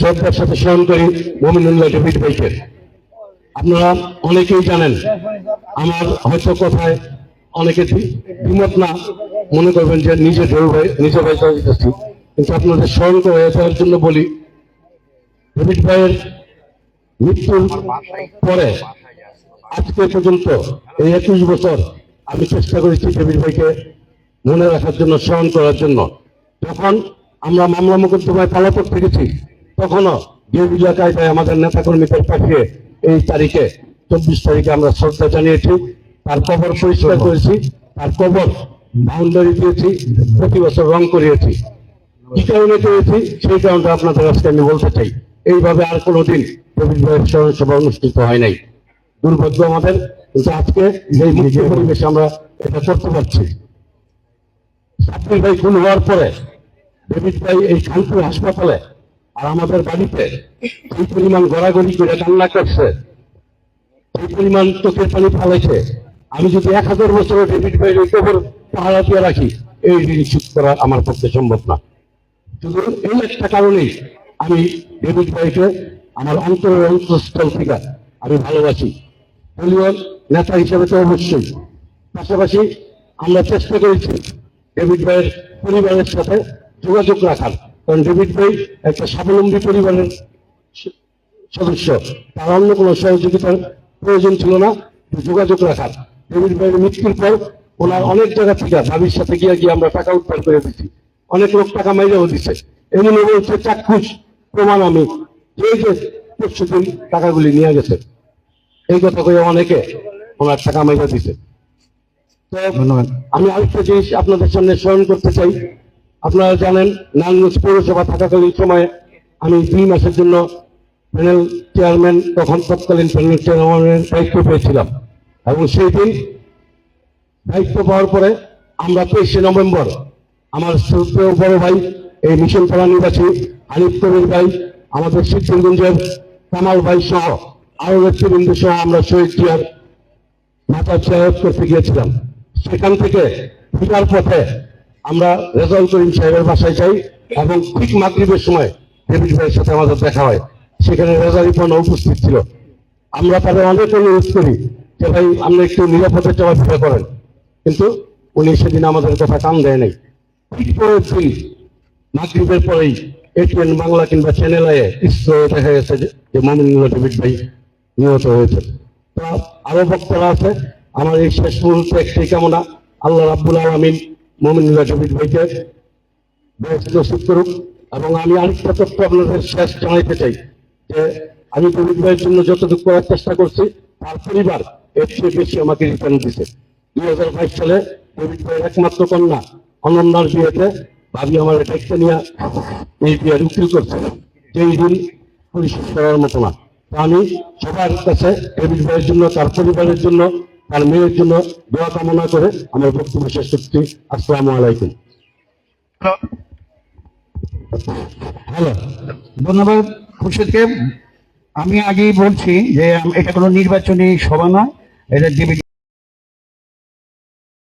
শ্রদ্ধার সাথে স্মরণ করি ভাইকে। আপনারা অনেকেই জানেন, আমার হয়তো কথায় অনেকে দ্বিমত না, মনে করবেন যে নিজে ভাই নিজে ভাই কিন্তু আপনাদের স্মরণ করে জন্য বলি, ডেভিড ভাইয়ের মৃত্যুর পরে আজকে পর্যন্ত এই একুশ বছর আমি চেষ্টা করেছি ডেভিড ভাইকে মনে রাখার জন্য, স্মরণ করার জন্য। যখন আমরা মামলা মোকদ্দমায় পালাপট থেকেছি তখনও গেরুলিয়া কায়দায় আমাদের নেতাকর্মীদের পাঠিয়ে এই তারিখে চব্বিশ তারিখে আমরা শ্রদ্ধা জানিয়েছি। তার কবর পরিষ্কার করেছি, তার কবর বাউন্ডারি দিয়েছি, প্রতি বছর রং করিয়েছি। কি কারণে করেছি? সেই কারণটা আপনাদের আজকে আমি বলতে চাই। এইভাবে আর কোনোদিন রবীন্দ্র ভাইয়ের স্মরণ সভা অনুষ্ঠিত হয় নাই। দুর্ভাগ্য আমাদের কিন্তু আজকে এই মুক্ত পরিবেশে আমরা এটা করতে পারছি। সাব্বির ভাই খুন হওয়ার পরে ডেভিড ভাই এই হাসপাতালে আর আমাদের বাড়িতে এই পরিমাণ গড়াগড়ি করে কান্না করছে। এই পরিমাণ চোখের পানি ফালাইছে। আমি যদি এক হাজার বছর ডেভিড পাহারা দিয়ে রাখি, এই ঋণ শোধ করা আমার পক্ষে সম্ভব না। শুধু এই একটা কারণেই আমি ডেভিড ভাইকে আমার অন্তরের অন্তঃস্থল থেকে আমি ভালোবাসি। দলীয় নেতা হিসেবে তো অবশ্যই। পাশাপাশি আমরা চেষ্টা করেছি ডেভিড ভাইয়ের পরিবারের সাথে যোগাযোগ রাখার কারণ ডেভিড ভাই একটা স্বাবলম্বী পরিবারের সদস্য। তার অন্য কোনো সহযোগিতার প্রয়োজন ছিল না যোগাযোগ রাখার। ডেভিড ভাইয়ের মৃত্যুর পর ওনার অনেক জায়গা থেকে ভাবির সাথে গিয়ে গিয়ে আমরা টাকা উদ্ধার করে দিচ্ছি অনেক লোক টাকা মাইরেও দিচ্ছে এমনি বলছে চাক্ষুষ প্রমাণ আমি। যে যে টাকাগুলি নিয়ে গেছে। এই কথা কয়ে অনেকে ওনার টাকা মাইরে দিছে। তো আমি আরেকটা জিনিস আপনাদের সামনে স্মরণ করতে চাই। আপনারা জানেন, নারায়ণগঞ্জ পৌরসভা থাকাকালীন সময়ে আমি দুই মাসের জন্য প্যানেল চেয়ারম্যান তখন তৎকালীন প্যানেল চেয়ারম্যানের দায়িত্ব পেয়েছিলাম। এবং সেই দিন দায়িত্ব পাওয়ার পরে আমরা তেইশে নভেম্বর আমার শ্রদ্ধেয় বড় ভাই, এই মিশন পাড়া নিবাসী হানিফ কবির ভাই, আমাদের সিদ্ধিরগঞ্জের কামাল ভাই সহ আরও ব্যক্তিবৃন্দ সহ আমরা শহীদ জিয়ার মাথা চেয়ার করতে গিয়েছিলাম। সেখান থেকে ফিরার পথে আমরা রেজাউল করিম সাহেবের বাসায় যাই এবং ঠিক মাগরীবের সময় ডেভিড ভাইয়ের সাথে আমাদের দেখা হয়। সেখানে রেজাউল ইপন উপস্থিত ছিল। আমরা তাদের অনেক অনুরোধ করি যে, ভাই, আপনি একটু নিরাপদে চলাফেরা করেন। কিন্তু উনি সেদিন আমাদের কথা কান দেয় নাই। ঠিক পরের দিন, মাগরীবের পরেই এটিএন বাংলা কিংবা চ্যানেল আয়ে ইসরো দেখা গেছে যে- মামিনুল্লাহ ডেভিড ভাই নিহত হয়েছে তো আরও বক্তারা আছে। আমার এই শেষ মুহূর্তে একটাই কামনা। আল্লাহ রাব্বুল আলমিন মমিনুল্লাহ ডেভিড ভাইকে বেহেশত নসিব করুক এবং আমি আরেকটা তথ্য আপনাদের শেষ জানাইতে চাই যে আমি ডেভিড ভাইয়ের জন্য যতটুকু করার চেষ্টা করছি, তার পরিবার এর চেয়ে বেশি আমাকে রিটার্ন দিছে। দুই হাজার বাইশ সালে ডেভিড ভাইয়ের একমাত্র কন্যা অনন্যার বিয়েতে ভাবি আমার দায়িত্ব নিয়ে এই বিয়ের উকিল করছে। যেই দিন পরিশোধ করার মতো না। আমি সবার কাছে ডেভিড ভাইয়ের জন্য, তার পরিবারের জন্য তার মেয়ের জন্য দোয়া কামনা করে আমার বক্তব্য শেষ করছি। আসসালামু আলাইকুম। হ্যালো, ধন্যবাদ খুরশেদকে। আমি আগেই বলছি যে, এটা কোনো নির্বাচনী সভা নয়, এটা